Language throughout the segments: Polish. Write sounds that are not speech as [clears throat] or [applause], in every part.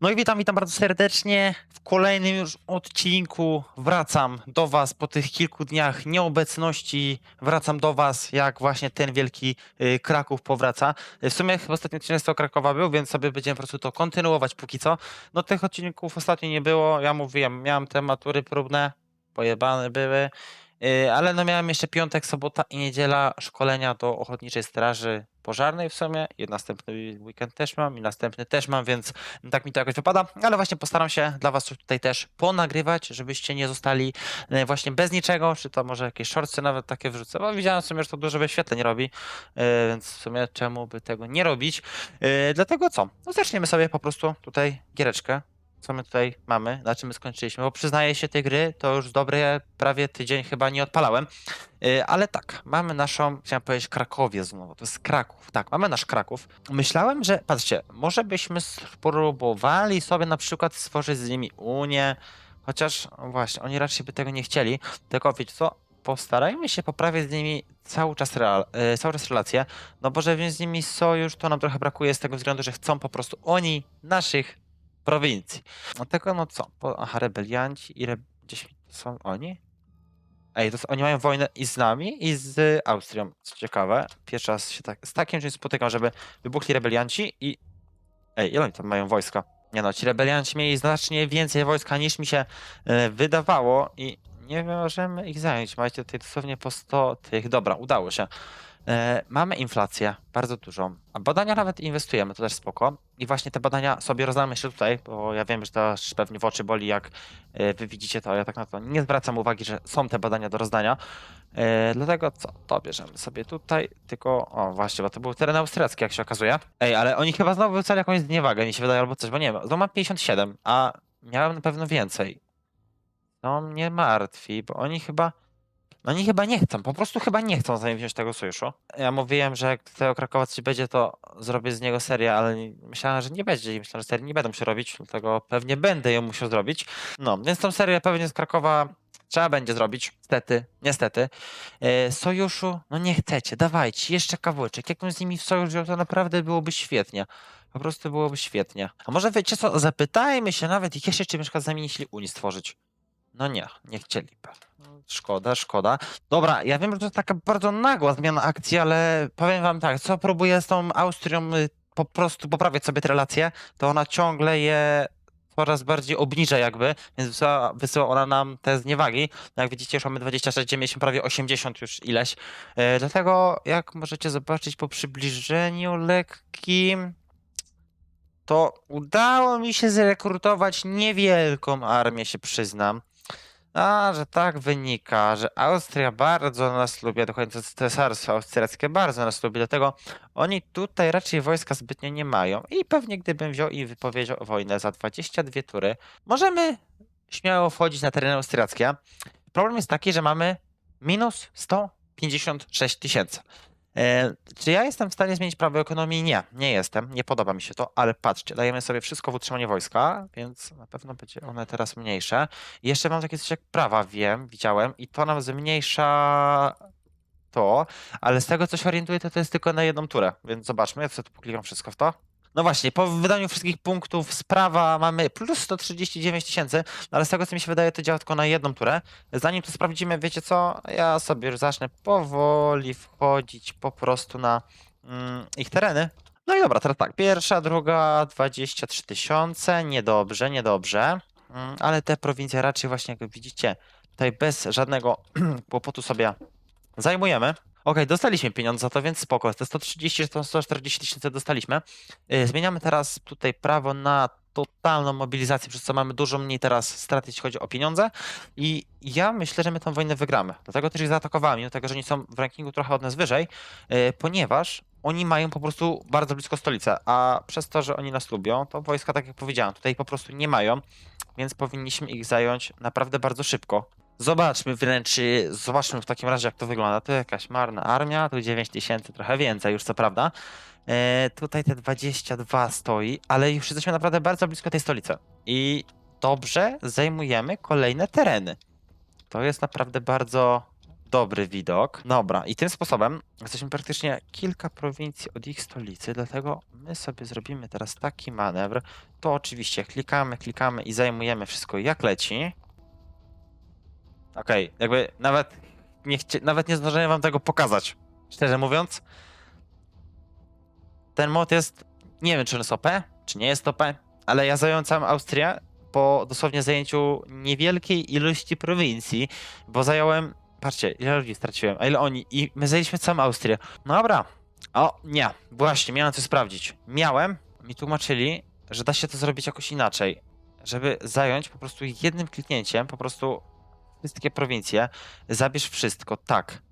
No i witam, witam bardzo serdecznie. W kolejnym już odcinku wracam do Was po tych kilku dniach nieobecności. Wracam do Was, jak właśnie ten wielki y, Kraków powraca. W sumie chyba ostatni odcinek z tego Krakowa był, więc sobie będziemy po prostu to kontynuować póki co. No tych odcinków ostatnio nie było. Ja mówiłem, miałem te matury próbne, pojebane były. Y, Ale no miałem jeszcze piątek, sobota i niedziela szkolenia do Ochotniczej Straży Pożarnej w sumie. I następny weekend też mam i następny też mam, więc tak mi to jakoś wypada. Ale właśnie postaram się dla was tutaj też ponagrywać, żebyście nie zostali e, właśnie bez niczego, czy to może jakieś shortsy nawet takie wrzucę, bo widziałem w sumie, że to dużo wyświetleń robi, e, więc w sumie czemu by tego nie robić. E, Dlatego co? No zaczniemy sobie po prostu tutaj giereczkę co my tutaj mamy, na czym my skończyliśmy, bo przyznaję się tej gry, to już dobre prawie tydzień chyba nie odpalałem, Yy, ale tak, mamy naszą, chciałem powiedzieć Krakowie znowu, to jest Kraków, tak, mamy nasz Kraków. Myślałem, że, patrzcie, może byśmy spróbowali sobie na przykład stworzyć z nimi Unię, chociaż właśnie, oni raczej by tego nie chcieli, tylko wiecie co, postarajmy się poprawić z nimi cały czas, real, yy, cały czas relacje, no bo że wziąć z nimi sojusz, to nam trochę brakuje z tego względu, że chcą po prostu oni naszych prowincji. Dlatego no co? Po, aha, rebelianci i re, gdzieś są oni? Ej, to są, oni mają wojnę i z nami, i z Austrią. Co ciekawe, pierwszy raz się tak, z takim czymś spotykam, żeby wybuchli rebelianci i... Ej, ile oni tam mają wojska? Nie no, ci rebelianci mieli znacznie więcej wojska niż mi się e, wydawało i nie możemy ich zająć. Macie tutaj dosłownie po 100 tych. Dobra, udało się. E, mamy inflację, bardzo dużą. A badania nawet inwestujemy, to też spoko. I właśnie te badania sobie rozdamy jeszcze tutaj, bo ja wiem, że to aż pewnie w oczy boli, jak e, wy widzicie to, ja tak na to nie zwracam uwagi, że są te badania do rozdania. E, dlatego co, to bierzemy sobie tutaj, tylko, o właśnie, bo to był teren austriacki, jak się okazuje. Ej, ale oni chyba znowu wycali jakąś zniewagę, mi się wydaje, albo coś, bo nie wiem, znowu mam 57, a miałem na pewno więcej. To mnie martwi, bo oni chyba... No oni chyba nie chcą, po prostu chyba nie chcą zanim wziąć tego sojuszu. Ja mówiłem, że jak tego Krakowa coś będzie, to zrobię z niego serię, ale myślałem, że nie będzie i myślałem, że serii nie będą się robić, dlatego pewnie będę ją musiał zrobić. No, więc tą serię pewnie z Krakowa trzeba będzie zrobić, niestety, niestety. E, sojuszu, no nie chcecie, dawajcie, jeszcze kawałeczek. Jakbym z nimi w sojusz wziął, to naprawdę byłoby świetnie. Po prostu byłoby świetnie. A może wiecie co, zapytajmy się nawet ich jeszcze, czy z nie chcieli Unii stworzyć. No nie, nie chcieliby. No, Szkoda, szkoda. Dobra, ja wiem, że to taka bardzo nagła zmiana akcji, ale powiem wam tak, co próbuję z tą Austrią y, po prostu poprawiać sobie te relacje, to ona ciągle je coraz bardziej obniża jakby, więc wysyła, wysyła ona nam te zniewagi. Jak widzicie, już mamy 26, gdzie mieliśmy prawie 80 już ileś. E, dlatego, jak możecie zobaczyć po przybliżeniu lekkim, to udało mi się zrekrutować niewielką armię, się przyznam. A, że tak wynika, że Austria bardzo nas lubi, dokładnie cesarstwo austriackie bardzo nas lubi, dlatego oni tutaj raczej wojska zbytnio nie mają i pewnie gdybym wziął i wypowiedział wojnę za 22 tury, możemy śmiało wchodzić na tereny austriackie. Problem jest taki, że mamy minus 156 tysięcy. E, czy ja jestem w stanie zmienić prawo ekonomii? Nie, nie jestem. Nie podoba mi się to, ale patrzcie, dajemy sobie wszystko w utrzymanie wojska, więc na pewno będzie one teraz mniejsze. Jeszcze mam takie coś jak prawa, wiem, widziałem, i to nam zmniejsza to, ale z tego co się orientuję, to to jest tylko na jedną turę, więc zobaczmy, ja sobie tu poklikam wszystko w to. No właśnie, po wydaniu wszystkich punktów sprawa mamy plus 139 tysięcy, ale z tego co mi się wydaje, to działa tylko na jedną turę. Zanim to sprawdzimy, wiecie co, ja sobie już zacznę powoli wchodzić po prostu na mm, ich tereny. No i dobra, teraz tak, pierwsza, druga, 23 tysiące, niedobrze, niedobrze, mm, ale te prowincje raczej właśnie, jak widzicie, tutaj bez żadnego [clears throat] kłopotu sobie zajmujemy. Okej, dostaliśmy pieniądze za to, więc spoko. Te 130 czy to 140 tysięcy dostaliśmy. Yy, Zmieniamy teraz tutaj prawo na totalną mobilizację, przez co mamy dużo mniej teraz strat, jeśli chodzi o pieniądze. I ja myślę, że my tą wojnę wygramy. Dlatego też ich zaatakowałem, mimo tego, że oni są w rankingu trochę od nas wyżej, yy, ponieważ oni mają po prostu bardzo blisko stolicę, a przez to, że oni nas lubią, to wojska, tak jak powiedziałem, tutaj po prostu nie mają, więc powinniśmy ich zająć naprawdę bardzo szybko. Zobaczmy wręcz, zobaczmy w takim razie, jak to wygląda. Tu jakaś marna armia, tu 9 tysięcy, trochę więcej już, co prawda. E, tutaj te 22 stoi, ale już jesteśmy naprawdę bardzo blisko tej stolicy. I dobrze zajmujemy kolejne tereny. To jest naprawdę bardzo, dobry widok. Dobra, i tym sposobem jesteśmy praktycznie kilka prowincji od ich stolicy, dlatego my sobie zrobimy teraz taki manewr. To oczywiście klikamy, klikamy i zajmujemy wszystko jak leci. Okej, jakby nawet nie, chcie, nawet nie zdążyłem wam tego pokazać. Szczerze mówiąc, ten mod jest, nie wiem czy on jest OP, czy nie jest OP, ale ja zająłem całą Austrię po dosłownie zajęciu niewielkiej ilości prowincji, bo zająłem, patrzcie, ile ludzi straciłem, a ile oni, i my zajęliśmy całą Austrię. No dobra, o nie, właśnie, miałem coś sprawdzić. Miałem, mi tłumaczyli, że da się to zrobić jakoś inaczej, żeby zająć po prostu jednym kliknięciem, po prostu wszystkie prowincje, zabierz wszystko, tak.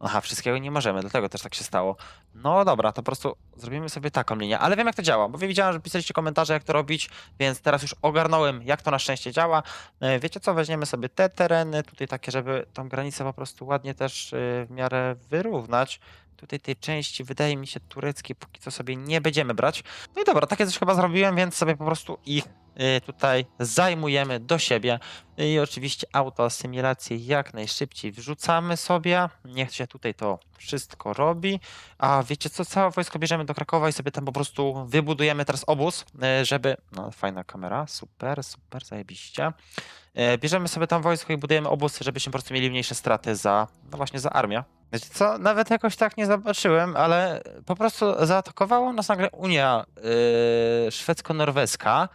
Aha, wszystkiego nie możemy, dlatego też tak się stało. No dobra, to po prostu zrobimy sobie taką linię, ale wiem jak to działa, bo wy widziałem, że pisaliście komentarze jak to robić, więc teraz już ogarnąłem jak to na szczęście działa. E, Wiecie co, weźmiemy sobie te tereny, tutaj takie, żeby tą granicę po prostu ładnie też e, w miarę wyrównać. Tutaj tej części wydaje mi się tureckiej póki co sobie nie będziemy brać. No i dobra, takie coś chyba zrobiłem, więc sobie po prostu ich y, tutaj zajmujemy do siebie. I oczywiście autoasymilację jak najszybciej wrzucamy sobie. Niech się tutaj to wszystko robi. A wiecie co, całe wojsko bierzemy do Krakowa i sobie tam po prostu wybudujemy teraz obóz, y, żeby... No, fajna kamera, super, super, zajebiście. Y, Bierzemy sobie tam wojsko i budujemy obóz, żebyśmy po prostu mieli mniejsze straty za, no właśnie, za armię. Wiecie co, nawet jakoś tak nie zobaczyłem, ale po prostu zaatakowała nas nagle Unia yy, szwedzko-norweska.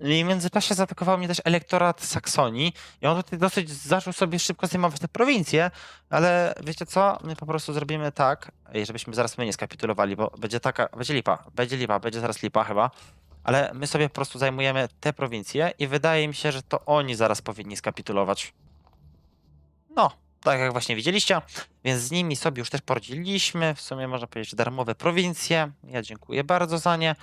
I w międzyczasie zaatakował mnie też elektorat Saksonii. I on tutaj dosyć zaczął sobie szybko zajmować te prowincje, ale wiecie co, my po prostu zrobimy tak, żebyśmy zaraz my nie skapitulowali, bo będzie taka, będzie lipa, będzie lipa, będzie zaraz lipa chyba, ale my sobie po prostu zajmujemy te prowincje i wydaje mi się, że to oni zaraz powinni skapitulować. No, tak jak właśnie widzieliście, więc z nimi sobie już też podzieliliśmy, w sumie można powiedzieć, darmowe prowincje. Ja dziękuję bardzo za nie.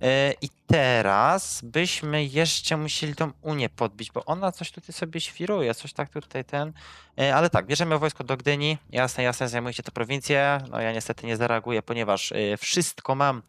Yy, I teraz byśmy jeszcze musieli tą Unię podbić, bo ona coś tutaj sobie świruje, coś tak tutaj ten. Yy, Ale tak, bierzemy wojsko do Gdyni. Jasne, jasne, zajmujcie te prowincje. No ja niestety nie zareaguję, ponieważ yy, wszystko mam.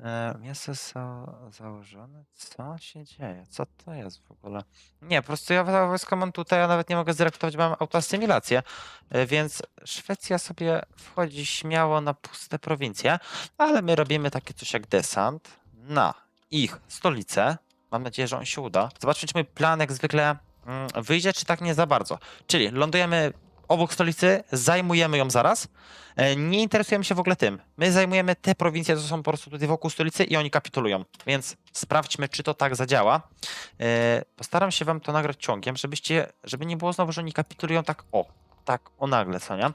E, Miasto za, założone? Co się dzieje? Co to jest w ogóle? Nie, po prostu ja wojsko mam tutaj, a nawet nie mogę zrekrutować, bo mam autoasymilację, e, więc Szwecja sobie wchodzi śmiało na puste prowincje, ale my robimy takie coś jak desant na ich stolicę. Mam nadzieję, że on się uda. Zobaczmy, czy mój plan jak zwykle mm, wyjdzie, czy tak nie za bardzo. Czyli lądujemy obok stolicy, zajmujemy ją zaraz. E, Nie interesujemy się w ogóle tym. My zajmujemy te prowincje, co są po prostu tutaj wokół stolicy i oni kapitulują. Więc sprawdźmy, czy to tak zadziała. E, Postaram się wam to nagrać ciągiem, żebyście, żeby nie było znowu, że oni kapitulują tak o, tak o nagle, co nie?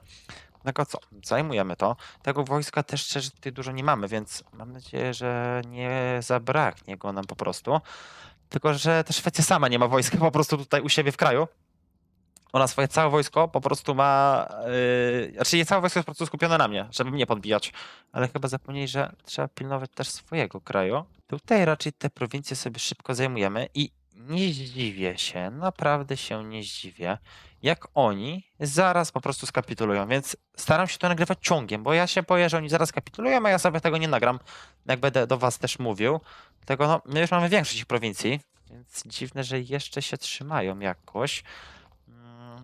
Tylko co, zajmujemy to. Tego wojska też szczerze tutaj dużo nie mamy, więc mam nadzieję, że nie zabraknie go nam po prostu. Tylko, że ta Szwecja sama nie ma wojska po prostu tutaj u siebie w kraju. Ona swoje całe wojsko po prostu ma. Yy, znaczy, nie całe wojsko jest po prostu skupione na mnie, żeby mnie podbijać. Ale chyba zapomnieli, że trzeba pilnować też swojego kraju. Tutaj raczej te prowincje sobie szybko zajmujemy i nie zdziwię się, naprawdę się nie zdziwię, jak oni zaraz po prostu skapitulują. Więc staram się to nagrywać ciągiem, bo ja się boję, że oni zaraz kapitulują, a ja sobie tego nie nagram, jak będę do was też mówił. Dlatego no, my już mamy większość ich prowincji, więc dziwne, że jeszcze się trzymają jakoś.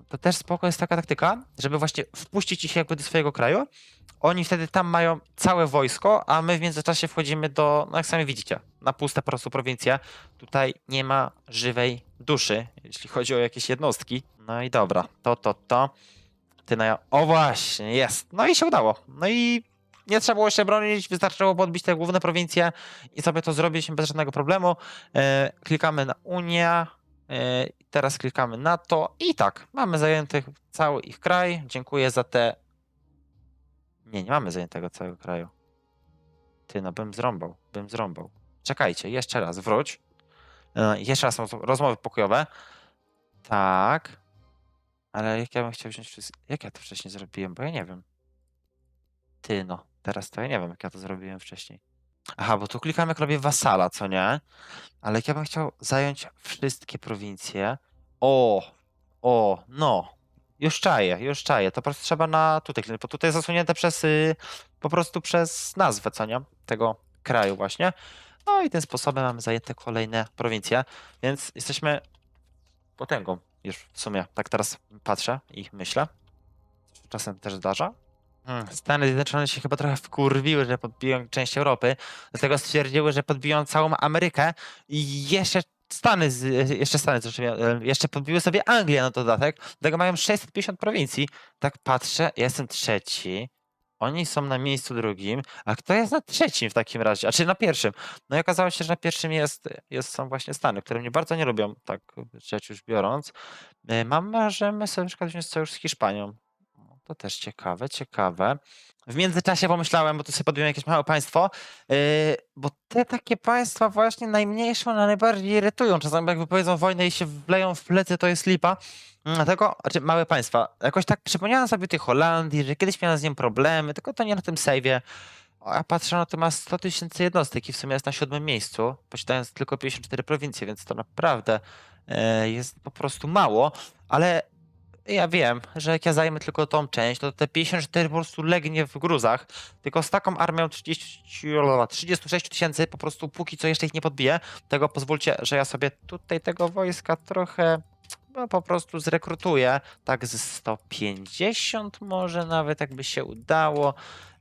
To też spoko jest taka taktyka, żeby właśnie wpuścić ich jakby do swojego kraju. Oni wtedy tam mają całe wojsko, a my w międzyczasie wchodzimy do, no jak sami widzicie, na puste po prostu prowincje. Tutaj nie ma żywej duszy, jeśli chodzi o jakieś jednostki. No i dobra, to, to, to. Ty na. O właśnie, jest. No i się udało. No i nie trzeba było się bronić, wystarczyło podbić te główne prowincje i sobie to zrobiliśmy bez żadnego problemu. E, klikamy na Unię, e, teraz klikamy na to i tak, mamy zajęty cały ich kraj. Dziękuję za te... Nie, nie mamy zajętego całego kraju. Ty, no bym zrąbał, bym zrąbał. Czekajcie, jeszcze raz, wróć. E, jeszcze raz są rozmowy pokojowe. Tak. Ale jak ja bym chciał wziąć wszystko... Jak ja to wcześniej zrobiłem? Bo ja nie wiem. Ty no, teraz to ja nie wiem, jak ja to zrobiłem wcześniej. Aha, bo tu klikam jak robię wasala, co nie? Ale jak ja bym chciał zająć wszystkie prowincje. O, o, no. Już czaję, już czaję. To po prostu trzeba na tutaj kliknąć, bo tutaj zasunięte przez, y, po prostu przez nazwę, co nie? Tego kraju właśnie. No i tym sposobem mamy zajęte kolejne prowincje, więc jesteśmy potęgą już w sumie. Tak teraz patrzę i myślę. czasem też zdarza. Hmm, Stany Zjednoczone się chyba trochę wkurwiły, że podbiją część Europy, dlatego stwierdziły, że podbiją całą Amerykę i jeszcze Stany, z- jeszcze Stany, jeszcze- podbiły sobie Anglię na dodatek, dlatego mają 650 prowincji. Tak patrzę, ja jestem trzeci, oni są na miejscu drugim, a kto jest na trzecim w takim razie, a czy na pierwszym? No i okazało się, że na pierwszym jest, jest, są właśnie Stany, które mnie bardzo nie lubią, tak rzecz już biorąc. E, Mam możemy sobie na przykład wziąć sojusz z Hiszpanią. To też ciekawe, ciekawe. W międzyczasie pomyślałem, bo tu sobie podbiłem jakieś małe państwo, yy, bo te takie państwa właśnie najmniejsze, one najbardziej irytują. Czasami jak wypowiedzą wojnę i się wleją w plecy, to jest lipa. Mm, Dlatego, znaczy małe państwa, jakoś tak przypomniałem sobie tej Holandii, że kiedyś miałem z nim problemy, tylko to nie na tym save'ie. A patrzę, no to ma 100 tysięcy jednostek i w sumie jest na siódmym miejscu, posiadając tylko 54 prowincje, więc to naprawdę e, jest po prostu mało, ale ja wiem, że jak ja zajmę tylko tą część, to te 54 po prostu legnie w gruzach, tylko z taką armią 30, 36 tysięcy po prostu póki co jeszcze ich nie podbiję, tego pozwólcie, że ja sobie tutaj tego wojska trochę no, po prostu zrekrutuję, tak z 150 może nawet jakby się udało.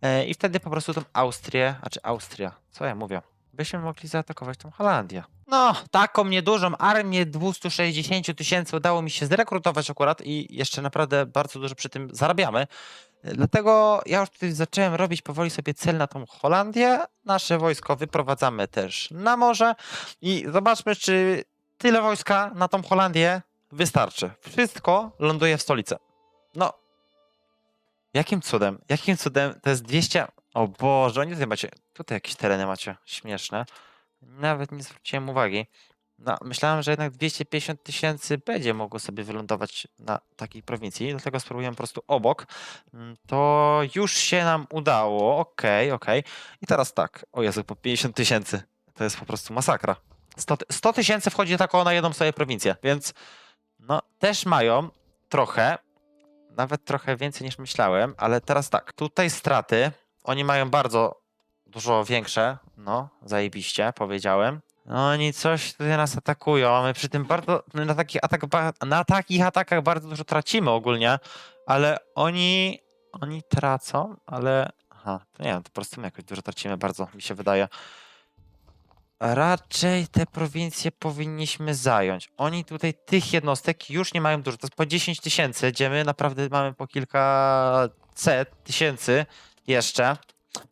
E, i wtedy po prostu tą Austrię, a czy Austria, co ja mówię, byśmy mogli zaatakować tą Holandię. No, taką niedużą armię 260 tysięcy udało mi się zrekrutować akurat i jeszcze naprawdę bardzo dużo przy tym zarabiamy. Dlatego ja już tutaj zacząłem robić powoli sobie cel na tą Holandię. Nasze wojsko wyprowadzamy też na morze i zobaczmy, czy tyle wojska na tą Holandię wystarczy. Wszystko ląduje w stolicy. No, jakim cudem? Jakim cudem to jest 200... O Boże, tutaj macie... Tutaj jakieś tereny macie śmieszne. Nawet nie zwróciłem uwagi. No, myślałem, że jednak 250 tysięcy będzie mogło sobie wylądować na takiej prowincji, dlatego spróbujemy po prostu obok. Mm, To już się nam udało. Okej, okej. I teraz tak. O Jezu, po 50 tysięcy. To jest po prostu masakra. 100 ty- 100 tysięcy wchodzi tako na jedną sobie prowincję, więc no też mają trochę, nawet trochę więcej niż myślałem, ale teraz tak, tutaj straty, oni mają bardzo dużo większe, no, zajebiście, powiedziałem. No, oni coś tutaj nas atakują, my przy tym bardzo, na takich, atak, na takich atakach bardzo dużo tracimy ogólnie, ale oni, oni tracą, ale, aha, to nie wiem, to po prostu my jakoś dużo tracimy bardzo, mi się wydaje. Raczej te prowincje powinniśmy zająć. Oni tutaj tych jednostek już nie mają dużo. To jest po 10 tysięcy, gdzie my naprawdę mamy po kilkaset tysięcy jeszcze.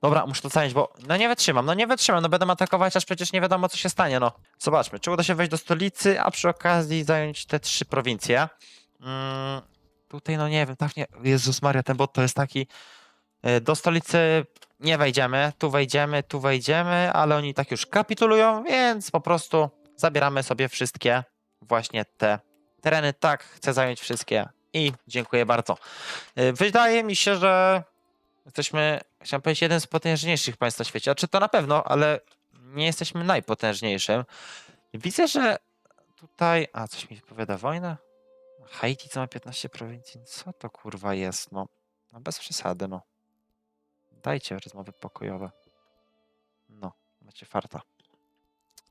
Dobra, muszę to zająć, bo no nie wytrzymam, no nie wytrzymam, no będę atakować, aż przecież nie wiadomo co się stanie, no. Zobaczmy, czy uda się wejść do stolicy, a przy okazji zająć te trzy prowincje. Mm, tutaj no nie wiem, tak nie, Jezus Maria, ten bot to jest taki, e, do stolicy nie wejdziemy, tu wejdziemy, tu wejdziemy, ale oni tak już kapitulują, więc po prostu zabieramy sobie wszystkie właśnie te tereny. Tak, chcę zająć wszystkie i dziękuję bardzo. Y, Wydaje mi się, że jesteśmy, chciałem powiedzieć, jeden z potężniejszych państw na świecie. A czy to na pewno, ale nie jesteśmy najpotężniejszym. Widzę, że tutaj. A, coś mi powiada wojna? Haiti, co ma 15 prowincji. Co to kurwa jest? No, no bez przesady, no. Dajcie rozmowy pokojowe. No, macie farta.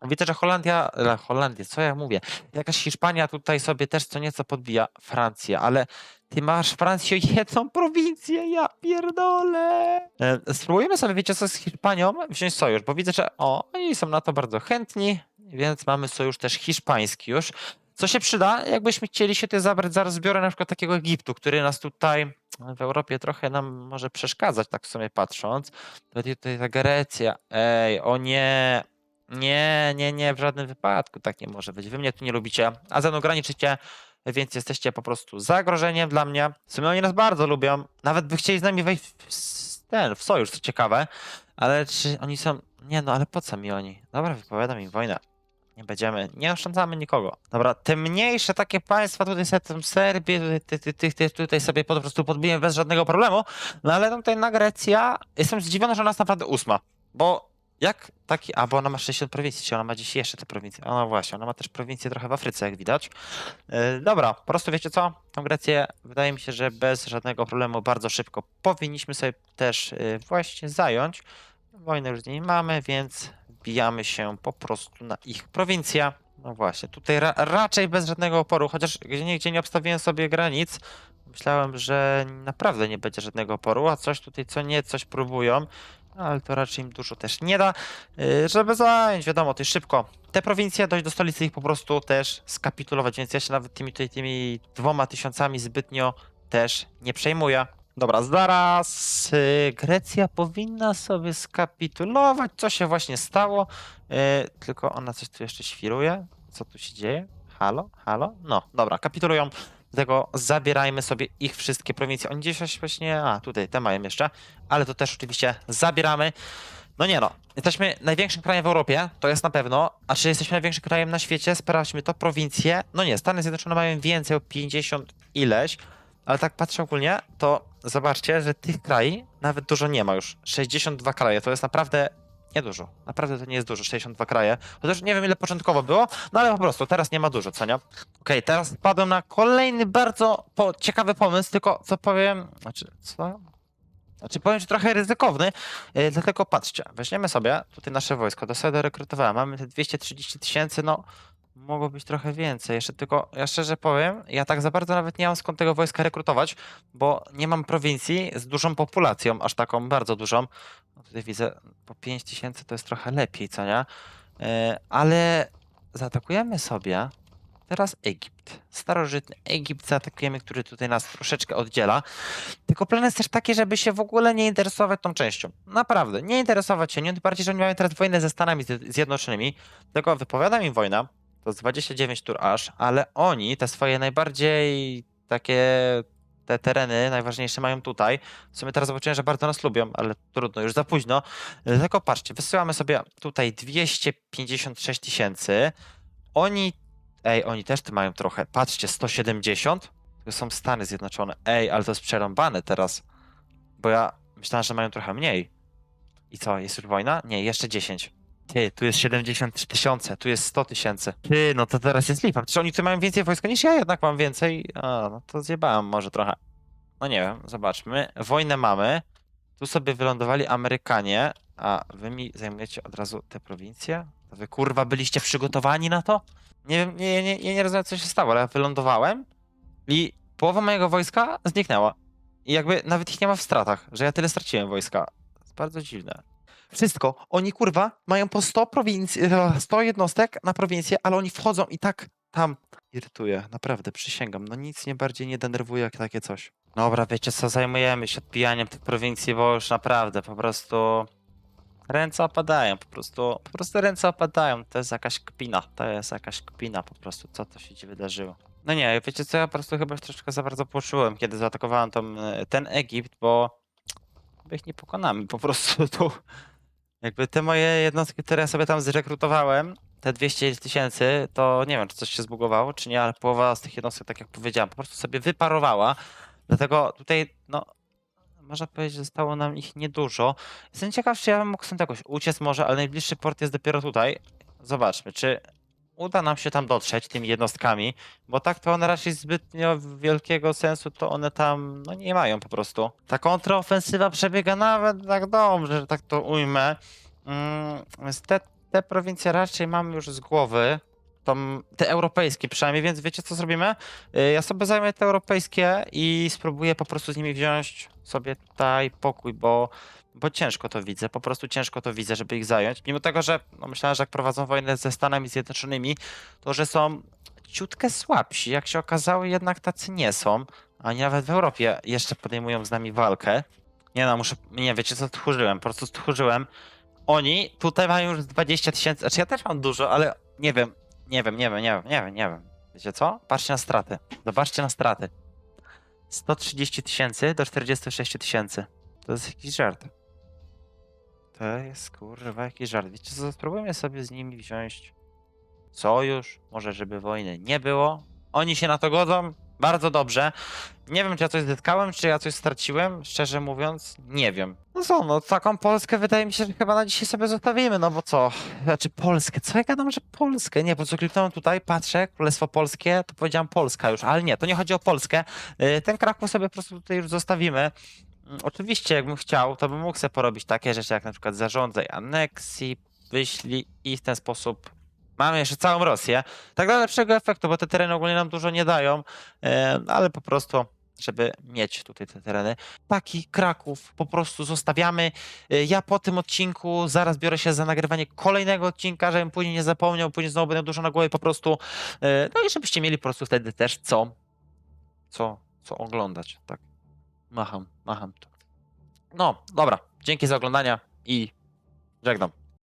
Widzę, że Holandia, e, Holandia, co ja mówię? Jakaś Hiszpania tutaj sobie też co nieco podbija Francję, ale ty masz Francję jedną prowincję, ja pierdolę. E, Spróbujemy sobie, wiecie co, z Hiszpanią wziąć sojusz, bo widzę, że o, oni są na to bardzo chętni, więc mamy sojusz też hiszpański już. Co się przyda, jakbyśmy chcieli się tutaj zabrać, zaraz zbiorę na przykład takiego Egiptu, który nas tutaj w Europie trochę nam może przeszkadzać, tak w sumie patrząc. Tutaj, tutaj ta Grecja, ej, o nie, nie, nie, nie, w żadnym wypadku tak nie może być. Wy mnie tu nie lubicie, a ze mną graniczycie, więc jesteście po prostu zagrożeniem dla mnie. W sumie oni nas bardzo lubią, nawet by chcieli z nami wejść w, ten, w sojusz, co ciekawe, ale czy oni są, nie no, ale po co mi oni? Dobra, wypowiadam im wojnę. Nie będziemy, nie oszczędzamy nikogo. Dobra, te mniejsze takie państwa, tutaj sobie tę Serbię, tutaj, sobie po prostu podbiję bez żadnego problemu, no ale tutaj na Grecja, jestem zdziwiony, że jest naprawdę ósma, bo jak taki, a bo ona ma 60 prowincji, czy ona ma dziś jeszcze te prowincje? O no właśnie, ona ma też prowincje trochę w Afryce, jak widać. Yy, dobra, po prostu wiecie co? Tą Grecję wydaje mi się, że bez żadnego problemu bardzo szybko powinniśmy sobie też yy, właśnie zająć. Wojny już nimi mamy, więc wbijamy się po prostu na ich prowincję. No właśnie, tutaj ra raczej bez żadnego oporu, chociaż gdzie nigdzie nie obstawiłem sobie granic. Myślałem, że naprawdę nie będzie żadnego oporu, a coś tutaj co nie, coś próbują. No, ale to raczej im dużo też nie da, yy, żeby zająć, wiadomo, jest szybko. Te prowincje, dojść do stolicy ich po prostu też skapitulować, więc ja się nawet tymi, tutaj, tymi dwoma tysiącami zbytnio też nie przejmuję. Dobra, zaraz yy, Grecja powinna sobie skapitulować, co się właśnie stało. Yy, tylko ona coś tu jeszcze świruje. Co tu się dzieje? Halo? Halo? No, dobra, kapitulują. Dlatego zabierajmy sobie ich wszystkie prowincje. Oni gdzieś właśnie. A, tutaj te mają jeszcze. Ale to też oczywiście zabieramy. No nie no. Jesteśmy największym krajem w Europie, to jest na pewno. A czy jesteśmy największym krajem na świecie? Sprawdźmy to. Prowincje. No nie, Stany Zjednoczone mają więcej o 50 ileś. Ale tak patrzę ogólnie, to zobaczcie, że tych krajów nawet dużo nie ma już. 62 kraje, to jest naprawdę niedużo. Naprawdę to nie jest dużo, 62 kraje. Chociaż nie wiem ile początkowo było, no ale po prostu teraz nie ma dużo, co nie? Okej, teraz wpadłem na kolejny bardzo po ciekawy pomysł, tylko co powiem, znaczy co? Znaczy powiem, że trochę ryzykowny, yy, dlatego patrzcie, weźmiemy sobie tutaj nasze wojsko, do sobie dorekrutowałem, mamy te 230 tysięcy, no mogło być trochę więcej, jeszcze tylko, ja szczerze powiem, ja tak za bardzo nawet nie mam skąd tego wojska rekrutować, bo nie mam prowincji z dużą populacją, aż taką bardzo dużą, no tutaj widzę, po 5 tysięcy to jest trochę lepiej, co nie? Yy, ale zaatakujemy sobie teraz Egipt. Starożytny Egipt zaatakujemy, który tutaj nas troszeczkę oddziela. Tylko plan jest też taki, żeby się w ogóle nie interesować tą częścią. Naprawdę, nie interesować się. Nie tym bardziej, że oni mają teraz wojnę ze Stanami Zje- Zjednoczonymi. Tylko wypowiadam im wojnę. To jest 29 tur aż, ale oni te swoje najbardziej takie te tereny najważniejsze mają tutaj. W sumie teraz zobaczyłem, że bardzo nas lubią, ale trudno, już za późno. Tylko patrzcie, wysyłamy sobie tutaj 256 tysięcy. Oni, ej, oni też tu mają trochę. Patrzcie, 170. To są Stany Zjednoczone. Ej, ale to jest przerąbane teraz. Bo ja myślałem, że mają trochę mniej. I co, jest już wojna? Nie, jeszcze 10. Ty, tu jest 73 tysiące, tu jest 100 tysięcy. Ty, no to teraz jest lipa. Czy oni tu mają więcej wojska niż ja jednak mam więcej? A, no to zjebałem może trochę. No nie wiem, zobaczmy. Wojnę mamy. Tu sobie wylądowali Amerykanie, a wy mi zajmujecie od razu te prowincje? To wy kurwa byliście przygotowani na to? Nie wiem, nie, nie, nie, nie rozumiem co się stało, ale ja wylądowałem i połowa mojego wojska zniknęła. I jakby nawet ich nie ma w stratach, że ja tyle straciłem wojska. To jest bardzo dziwne. Wszystko. Oni kurwa mają po 100 prowincji, e, 100 jednostek na prowincję, ale oni wchodzą i tak tam irytuje. Naprawdę, przysięgam. No nic mnie bardziej nie denerwuje jak takie coś. Dobra, wiecie co, zajmujemy się odbijaniem tych prowincji, bo już naprawdę po prostu ręce opadają, po prostu, po prostu ręce opadają. To jest jakaś kpina, to jest jakaś kpina po prostu, co to się wydarzyło. No nie, wiecie co, ja po prostu chyba troszeczkę za bardzo poczułem, kiedy zaatakowałem tą, e, ten Egipt, bo ich nie pokonamy po prostu [laughs] tu. Jakby te moje jednostki, które ja sobie tam zrekrutowałem, te 200 tysięcy, to nie wiem, czy coś się zbugowało, czy nie, ale połowa z tych jednostek, tak jak powiedziałem, po prostu sobie wyparowała. Dlatego tutaj, no, można powiedzieć, że zostało nam ich niedużo. Jestem ciekaw, czy ja bym mógł stąd jakoś uciec może, ale najbliższy port jest dopiero tutaj. Zobaczmy, czy uda nam się tam dotrzeć tymi jednostkami, bo tak to one raczej zbytnio wielkiego sensu to one tam no nie mają po prostu. Ta kontrofensywa przebiega nawet tak dobrze, że tak to ujmę. Mm, więc te, te prowincje raczej mamy już z głowy. Tą, te europejskie przynajmniej, więc wiecie co zrobimy? Y, Ja sobie zajmę te europejskie i spróbuję po prostu z nimi wziąć sobie tutaj pokój, bo, bo ciężko to widzę, po prostu ciężko to widzę, żeby ich zająć. Mimo tego, że no myślałem, że jak prowadzą wojnę ze Stanami Zjednoczonymi, to że są ciutkę słabsi. Jak się okazało, jednak tacy nie są. Ani nawet w Europie jeszcze podejmują z nami walkę. Nie no, muszę, nie wiecie co, stchórzyłem, po prostu stchórzyłem. Oni tutaj mają już 20 tysięcy, znaczy ja też mam dużo, ale nie wiem, nie wiem, nie wiem, nie wiem, nie wiem, nie wiem. Wiecie co? Patrzcie na straty. Zobaczcie na straty. 130 tysięcy do 46 tysięcy. To jest jakiś żart. To jest kurwa jakiś żart. Wiecie co? Spróbujmy sobie z nimi wziąć sojusz. Może żeby wojny nie było. Oni się na to godzą. Bardzo dobrze. Nie wiem, czy ja coś zyskałem, czy ja coś straciłem. Szczerze mówiąc, nie wiem. No co, no taką Polskę wydaje mi się, że chyba na dzisiaj sobie zostawimy, no bo co? Znaczy Polskę, co ja gadam, że Polskę? Nie, po co kliknąłem tutaj, patrzę, Królestwo Polskie, to powiedziałem Polska już, ale nie, to nie chodzi o Polskę. Y, Ten Kraków sobie po prostu tutaj już zostawimy. Mm, Oczywiście, jakbym chciał, to bym mógł sobie porobić takie rzeczy, jak na przykład zarządzaj aneksji, wyślij i w ten sposób Mamy jeszcze całą Rosję. Tak dla lepszego efektu, bo te tereny ogólnie nam dużo nie dają, e, ale po prostu, żeby mieć tutaj te tereny. Taki Kraków po prostu zostawiamy. E, Ja po tym odcinku zaraz biorę się za nagrywanie kolejnego odcinka, żebym później nie zapomniał, później znowu będę dużo na głowie po prostu. e, No i żebyście mieli po prostu wtedy też co, co, co oglądać. Tak, macham, macham to. No, dobra. Dzięki za oglądania i żegnam.